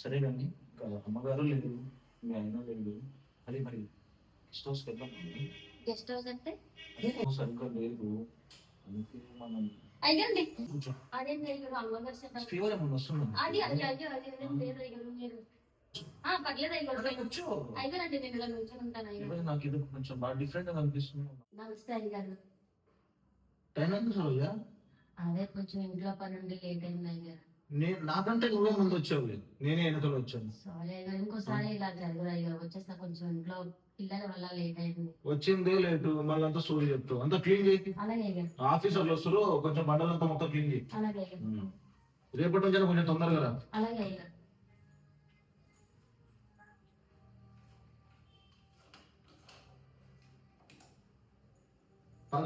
సరే కానీ ఇంకా అమ్మగారు లేదు మీ ఆయన లేదు అదే మరి గెస్ట్ హౌస్కి వెళ్దాం గెస్ట్ హౌస్ అంటే? అదే సరిగ్గా లేదు. అందుకే మనం అయ్యండి. కొంచెం అదేంటి అయ్యారు అమ్మగారు సెట్ ఫీవర్ ఏమన్నా వస్తుందా? అది అయ్యో అయ్యో అది అదేం లేదు మీరు పర్లేదు అయ్యారండి నేను ఇలా నాకు ఇది కొంచెం బాగా డిఫరెంట్గా అనిపిస్తుంది నమస్తే అయ్యారు టైం ఎంత సరోజా అదే కొంచెం ఇంట్లో పని ఉండి లేట్ అయింది అయ్యారు నేను నాకంటే నువ్వే ముందు వచ్చావు నేనే వెనకలు వచ్చాను. ఇంకోసారి ఇలా జరగదు? అయ్యారు వచ్చేస్తా కొంచెం ఇంట్లో పిల్లల వల్ల లేట్ అయింది. వచ్చిందే లేటు మళ్ళీ అంతా సోది చెప్తావు. అంతా క్లీన్ చేయి. అయ్యారు ఆఫీసర్లు వస్తారు కొంచెం బండలంతా మొత్తం క్లీన్ చేయి. అయ్యారు రేపటి నుంచి కొంచెం తొందరగా రా. అలాగే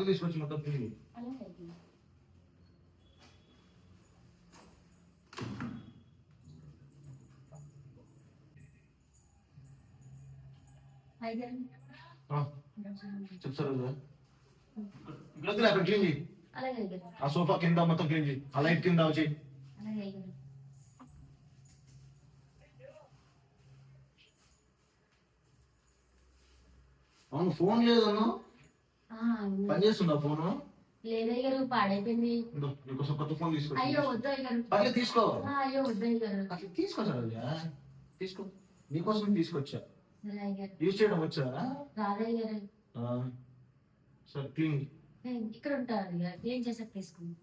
తీసుకొచ్చి మొత్తం క్లీన్ చేయి. ఆ, అక్కడ క్లీన్ చేయి. సోఫా కింద మొత్తం క్లీన్ చేయి. ఆ లైట్ కింద వచ్చి అవును ఫోన్ లేదన్నా. పని చేస్తుందా ఫోన్? లేదయ్యారు పాడైపోయింది. నీకోసం కొత్త ఫోన్ తీసుకో అయ్యో వద్దు అయ్యారు పర్లేదు తీసుకో. అయ్యో వద్దు అట్లా తీసుకో నీకోసం తీసుకొచ్చా. యూజ్ చేయడం వచ్చా? రాదయ్యారు ఆ, సరే క్లీన్. ఇక్కడ ఉంటారు అయ్యారు క్లీన్ చేసాక తీసుకుంది.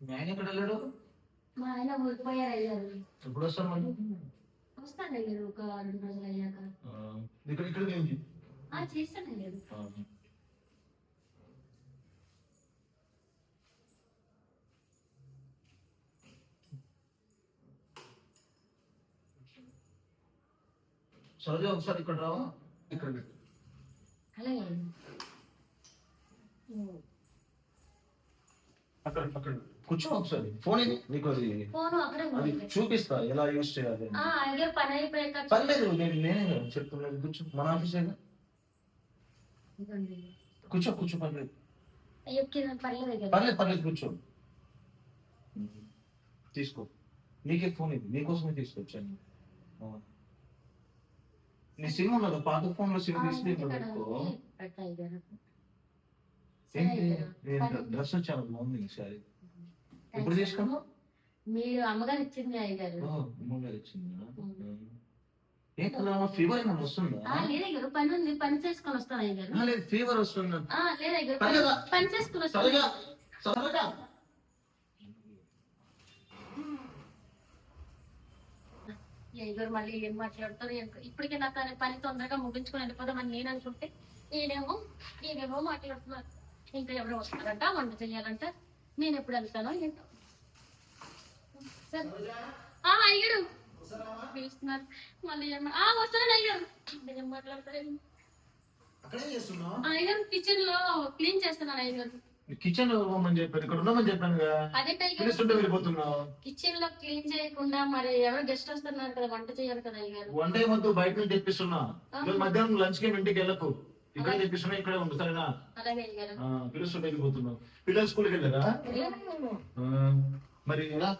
మీ ఆయన ఎక్కడ వెళ్ళాడు మా ఆయన ఊరిపోయారు అయ్యారు. ఎప్పుడు వస్తాను మళ్ళీ వస్తాను అయ్యారు ఒక రెండు రోజులు అయ్యాక. ఆ, ఇక్కడ చేస్తాను అయ్యారు. సరోజ ఒకసారి ఇక్కడ రావా? ఇక్కడ అక్కడ అక్కడ కూర్చో ఒకసారి. ఫోన్ ఇది? నీకు అది అది చూపిస్తా ఎలా యూజ్ చేయాలి పని అయిపోయాక పర్లేదు నేను నేనే కదా చెప్తున్నాను. కూర్చో. మన ఆఫీసే. కూర్చో కూర్చో పర్లేదు. పర్లేదు పర్లేదు కూర్చో. తీసుకో. నీకే ఫోన్ ఇది. నీకోసమే తీసుకొచ్చాను. నీ సిమ్ ఉన్నదా పాత ఫోన్లో సిమ్ తీసి పెట్టుకో డ్రెస్ చాలా బాగుంది ఈసారి. ఎప్పుడు థాంక్స్ తీసుకున్నావు మీరు అమ్మగారు ఇచ్చింది అయ్యారు అమ్మగారు ఇచ్చిందా? ఫీవర్ వస్తుందా? లేదు పని ఉంది పని చేసుకొని వస్తాను అయ్యారు లేదు ఫీవర్ వస్తుందా లేదు? పని- చేసుకొని వస్తాను. అయ్యారు మళ్ళీ ఏం మాట్లాడతారు ఇప్పటికే నాకు పని తొందరగా ముగించుకొని వెళ్ళిపోదామని నేను అనుకుంటే ఈయనేమో ఈయనేమో మాట్లాడుతున్నారు. ఇంకా ఎవరు వస్తారంట వంట చేయాలంట నేను ఎప్పుడు వెళ్తానో ఏంటో. అయ్యారు పిలుస్తున్నారు. మళ్ళీ ఆ వస్తాను అయ్యారు ఏం మాట్లాడతారు అయ్యారు కిచెన్లో క్లీన్ చేస్తున్నాను అయ్యారు కిచెన్ పోమని చెప్పాను ఇక్కడ ఉండమని చెప్పాను కదా. అదే పిలుస్తుంటే వెళ్ళిపోతున్నావు. కిచెన్లో క్లీన్ చేయకుండా మరి ఎవరు గెస్ట్ వస్తున్నారు కదా వంట చేయాలి కదా అయ్యారు వంట ఏమొద్దు బయట నుంచి తెప్పిస్తున్నా. మధ్యాహ్నం లంచ్కి ఇంటికి వెళ్ళకు. ఇక్కడ తెప్పిస్తున్నా ఇక్కడే ఉండు సరేనా? పిలుస్తుంటే వెళ్ళిపోతున్నావు. పిల్లలు స్కూల్కి వెళ్ళారా? మరి ఎలా?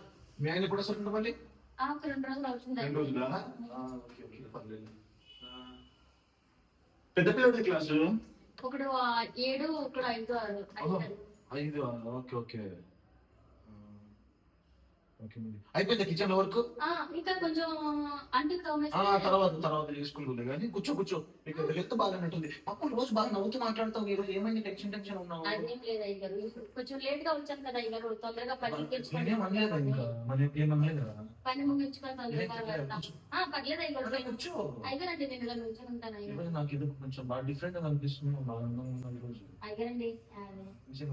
మీ ఆయన కూడా వస్తుంటా మళ్ళీ? రెండు రోజులు అవుతుంది రెండు పెద్ద పిల్లడి క్లాసు? ఒకడు ఏడు ఒకడు ఐదు ఆరు. ఐదు. ఓకే ఓకే అయిపోయిందా కిచెన్ వర్క్ ఇంకా కొంచెం తర్వాత తర్వాత చేసుకుంటుంది కానీ కూర్చో కూర్చో. నీకు హెల్త్ బాగానట్టుంది అప్పుడు రోజు బాగా నవ్వుతూ మాట్లాడతావు రోజు ఏమైంది? టెన్షన్ టెన్షన్ ఉన్నావు? అదేం లేదు అయ్యారు కొంచెం లేట్గా వచ్చాను కదా అయ్యారు తొందరగా పని మరి పని కూర్చో. అయ్యారండి నేను ఇలా అయ్యారు నాకు ఇది కొంచెం బాగా డిఫరెంట్గా అనిపిస్తుంది బాగా అందంగా అయ్యారండి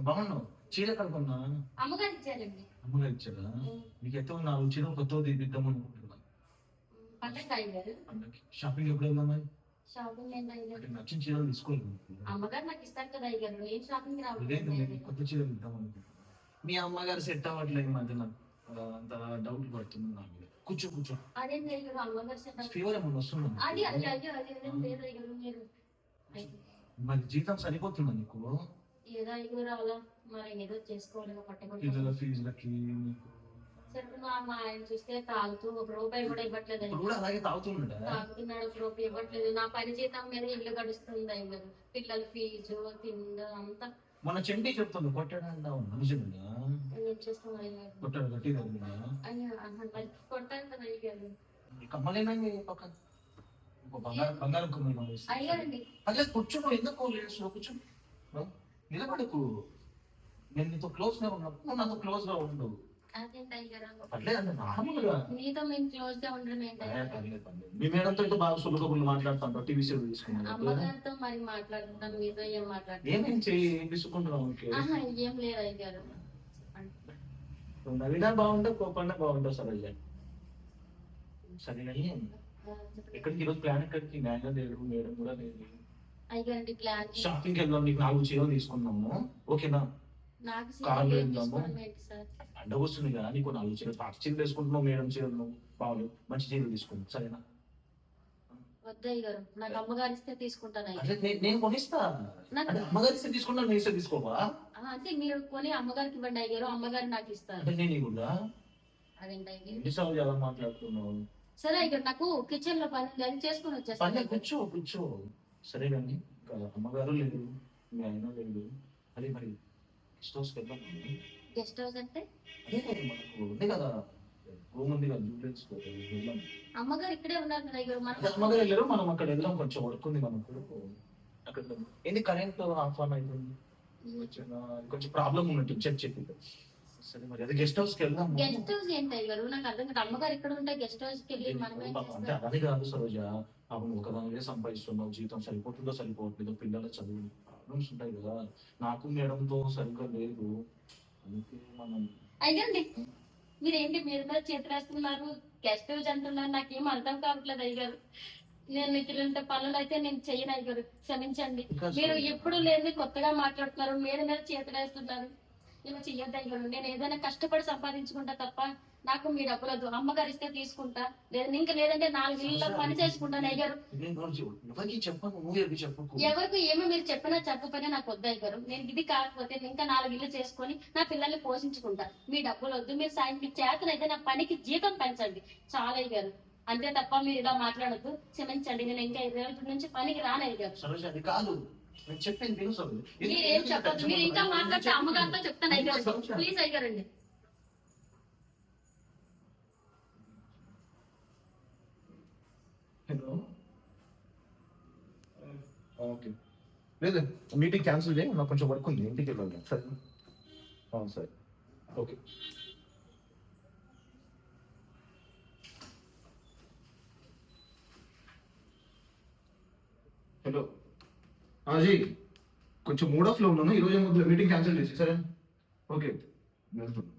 బాగున్నావు? చీర కడుకున్నా అమ్మగారు ఇచ్చారండి. అమ్మగారు ఇచ్చారా? నీకు ఎత్తు నాలుగు చీర కొత్త అయ్యారు పండగకి షాపింగ్ ఎప్పుడు వెళ్దాం మరి? షాపింగ్ నచ్చిన చీరలు తీసుకోలేదు అమ్మగారు నాకు ఇస్తారు కదా అయ్యారు నేను షాపింగ్ రావాలి కొత్త చీరలు ఇద్దాం అనుకుంటున్నాను మీ అమ్మగారు సెట్ అవ్వట్లేదు ఈ మధ్య నాకు ఆ, అంత డౌట్ పడుతుంది నా మీద. కూర్చో కూర్చో. ఫీవర్ ఏమన్నా వస్తుందా అయ్యో అయ్యో మీరు జీతం సరిపోతుందా నీకు? ఏదో అయ్యారు అలా మరి ఏదో చేసుకోవాలి పిల్లల పట్టుకుంటాం ఫీజులకి సరే మా ఆయన చూస్తే తాగుతూ ఒక రూపాయి కూడా ఇవ్వట్లేదు తాగుతున్నాడా ఒక రూపాయి ఇవ్వట్లేదు. నా పని జీతం మీద ఇల్లు గడుస్తుంది పిల్లల ఫీజు తిండి అంతా. మన చెండి చెప్తుంది కొట్టాడంట నిజమేనా ఏం చేస్తాం కొట్టాడు కొట్టాను కదా. కమ్మలేనండి పక్కన బంగారం అయ్యారండి అదే కూర్చో ఎందుకు కూర్చో? నిలబడకు. నేను నీతో క్లోజ్గా ఉన్నప్పుడు నువ్వు నాతో క్లోజ్గా ఉండు. మీతో మేము క్లోజ్గా ఉండడం అయితే బాగా టీవీ తీసుకున్నాను అమ్మగారితో మరి మీతో ఏం ఏమేం చెయ్యి లేదు అయ్యారు కోపన్నా సరే కానీ ఎక్కడికి ఈరోజు ప్లాన్ ఎక్కడికి? నాయన లేడు మేడం కూడా లేదు. షాపింగ్కి వెళ్దాం నీకు నాలుగు చీరలు తీసుకున్నాము. ఓకేనా? కార్లో వెళ్దాము. పండగ వస్తుంది కదా నీకు నాలుగు చీరలు పాత చీరలు వేసుకుంటున్నావు మేడం చీరలు బాగుంది మంచి చీరలు తీసుకుంటావు సరేనా? నాకు అమ్మగారు ఇస్తే తీసుకుంటాను నేను కొనిస్తా. నాకు అంటే అమ్మగారి ఇస్తే తీసుకున్నా నేను ఇస్తే తీసుకోవా? ఆ, అంటే మీరు కొని అమ్మగారికి ఇవ్వండి అయ్య గారు అమ్మగారు నాకు ఇస్తారు. నేను అదేంటి ఎలా మాట్లాడుతున్నావు? సరే నాకు కిచెన్లో పని అది చేసుకుని పర్లేదు వచ్చేస్తాను కూర్చో కూర్చో. సరే కానీ ఇంకా అమ్మగారు లేదు మీ ఆయన లేదు అదే మరి గెస్ట్ హౌస్కి వెళ్దాం గెస్ట్ హౌస్ అంటే? అదే మరి మనకు ఉంది కదా. రూమ్ ఉంది కదా జూబ్లెన్స్ వెళ్దాం అమ్మగారు ఇక్కడే ఉన్నారు కదా మనం అమ్మగారు వెళ్ళారు మనం అక్కడ వెళ్దాం కొంచెం వర్క్ ఉంది మనకు అక్కడ వెళ్దాం. ఏంది కరెంట్ ఆఫ్ ఆన్ కొంచెం కొంచెం ప్రాబ్లం ఉన్నట్టు చెక్ చెప్పి. సరే మరి అదే గెస్ట్ వెళ్దాం. హౌస్ ఏంటి నాకు అర్థం కాదు. అమ్మగారు ఇక్కడ ఉంటే గెస్ట్ హౌస్కి వెళ్ళి అంటే కాదు సరోజ. అవును ఒకదానివే సంపాదిస్తున్నావు జీతం సరిపోతుందో సరిపోవట్లేదో పిల్లల చదువు ప్రాబ్లమ్స్ ఉంటాయి కదా. నాకు మేడంతో సరిగ్గా లేదు. అందుకే మనం అయ్యండి మీరు ఏంటి మీద చేతులు వేస్తున్నారు గెస్ట్ హౌస్ అంటున్నారు నాకేం అర్థం కావట్లేదు అయ్యారు నేను ఇట్లాంటి పనులు అయితే నేను చెయ్యను అయ్యారు క్షమించండి. మీరు ఎప్పుడు లేని కొత్తగా మాట్లాడుతున్నారు మీద మీద చేతులు ఇలా చెయ్యొద్దు నేను ఏదైనా కష్టపడి సంపాదించుకుంటా తప్ప నాకు మీ డబ్బులు వద్దు. అమ్మగారు ఇస్తే తీసుకుంటా. లేదు ఇంకా లేదంటే నాలుగు ఇళ్ళలో పని చేసుకుంటాను అయ్యారు ఎవరికి ఏమో మీరు చెప్పినా చెప్పకపోయినా నాకు వద్దు అయ్యారు నేను ఇది కాకపోతే ఇంకా నాలుగు ఇల్లు చేసుకొని నా పిల్లల్ని పోషించుకుంటా. మీ డబ్బులు వద్దు. మీరు సాయం మీ చేతనైతే నా పనికి జీతం పెంచండి. చాలా అయ్యారు అంతే తప్ప మీరు ఇలా మాట్లాడద్దు. క్షమించండి. నేను ఇంకా ఇరవై రోజుల నుంచి పనికి రానయ్యారు కాదు. నేను చెప్పేది సరోజ మీరు ఏం చెప్పొద్దు? మీరు ఇంకా మాట్లాడితే అమ్మగారితో చెప్తాను అయ్యారు ప్లీజ్ అయ్యారండి హలో. ఓకే. లేదు మీటింగ్ క్యాన్సిల్ చేయి నాకు కొంచెం వర్క్ ఉంది ఇంటికి వెళ్ళాలి. సరే. అవును సరే. ఓకే. హలో. జీ కొంచెం మూడ్ ఆఫ్లో ఉన్నాను. ఈరోజు ఏమో మీటింగ్ క్యాన్సిల్ చేసి సరే? ఓకే. వెళ్తున్నాను